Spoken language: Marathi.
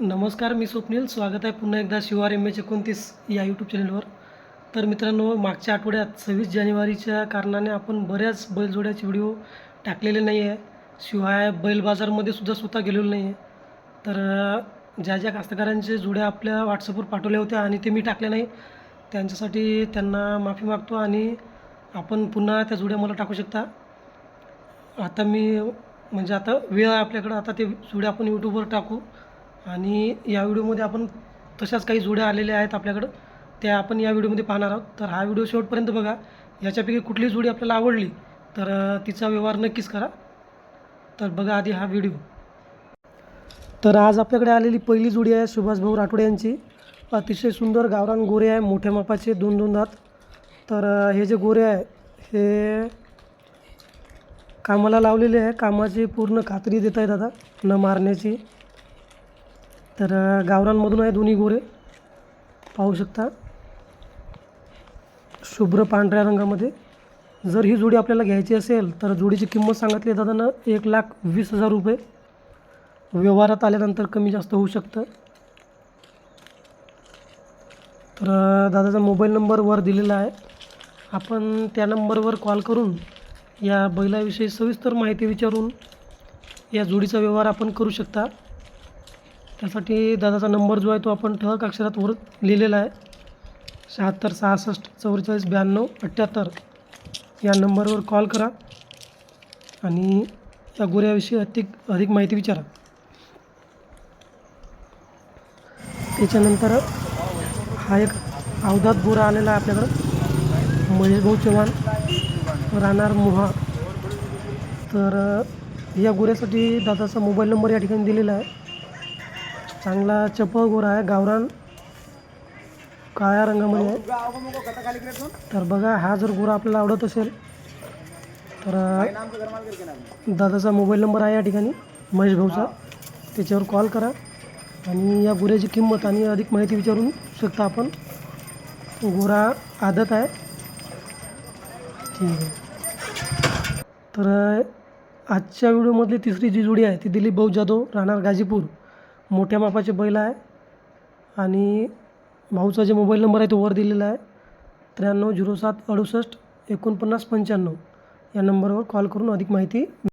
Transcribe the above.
नमस्कार मी स्वप्नील. स्वागत आहे पुन्हा एकदा शिवार एम एच एकोणतीस या यूट्यूब चॅनलवर तर मित्रांनो मागच्या आठवड्यात सव्वीस जानेवारीच्या कारणाने आपण बऱ्याच बैलजोड्याचे व्हिडिओ टाकलेले नाही आहे शिवाय बैल बाजारमध्ये सुद्धा स्वतः गेलेलो नाही आहे तर ज्या ज्या कास्तकारांचे जोड्या आपल्या व्हॉट्सअपवर पाठवल्या होत्या आणि ते मी टाकले नाही त्यांच्यासाठी त्यांना माफी मागतो आणि आपण पुन्हा त्या जोड्या मला टाकू शकता. आता मी म्हणजे आता वेळ आहे आपल्याकडं. आता ते जोड्या आपण यूट्यूबवर टाकू. आणि या व्हिडिओमध्ये आपण तशाच काही जोड्या आलेल्या आहेत आपल्याकडं. त्या आपण या व्हिडिओमध्ये पाहणार आहोत. तर हा व्हिडिओ शेवटपर्यंत बघा. याच्यापैकी कुठली जोडी आपल्याला आवडली तर तिचा व्यवहार नक्कीच करा. तर बघा आधी हा व्हिडिओ. तर आज आपल्याकडे आलेली पहिली जोडी आहे सुभाषभाऊ राठोड यांची. अतिशय सुंदर गावरान गोरे आहे मोठ्या मापाचे दोन दोन दात. तर हे जे गोरे आहे हे कामाला लावलेले आहे. कामाची पूर्ण खात्री देत आहेत दादा न मारण्याची. तर गावरांमधून आहे दोन्ही गोरे. पाहू शकता. शुभ्र पांढऱ्या रंगामध्ये. जर ही जोडी आपल्याला घ्यायची असेल तर जोडीची किंमत सांगितली दादानं एक लाख वीस हजार रुपये. व्यवहारात आल्यानंतर कमी जास्त होऊ शकतं. तर दादाचा मोबाईल नंबर वर दिलेला आहे. आपण त्या नंबरवर कॉल करून या बैलाविषयी सविस्तर माहिती विचारून या जोडीचा व्यवहार आपण करू शकता. त्यासाठी दादाचा नंबर जो आहे तो आपण ठळक अक्षरात वर लिहिलेला आहे. शहात्तर सहासष्ट चौवेचाळीस ब्याण्णव अठ्ठ्याहत्तर या नंबरवर कॉल करा आणि या गोऱ्याविषयी अधिक अधिक माहिती विचारा. त्याच्यानंतर हा एक अवधात गोरा आलेला आहे आपल्याकडं. महेश भाऊ चव्हाण राहणार मोहा. तर या गोऱ्यासाठी दादाचा मोबाईल नंबर या ठिकाणी दिलेला आहे. चांगला चपळ गोरा आहे गावरान काळ्या रंगामध्ये आहे. तर बघा हा जर गोरा आपल्याला आवडत असेल तर दादाचा मोबाईल नंबर आहे या ठिकाणी महेश भाऊचा. त्याच्यावर कॉल करा आणि या गोऱ्याची किंमत आणि अधिक माहिती विचारून शकता आपण. गोरा आदत आहे. ठीक आहे. तर आजच्या व्हिडिओमधली तिसरी जी जोडी आहे ती दिलीप भाऊ जाधव राहणार गाजीपूर. मोठ्या मापाचे बैल आहे. आणि भाऊचा जे मोबाईल नंबर आहे तो वर दिलेला आहे. त्र्याण्णव झिरो सात अडुसष्ट एकोणपन्नास पंच्याण्णव. या नंबरवर कॉल करून अधिक माहिती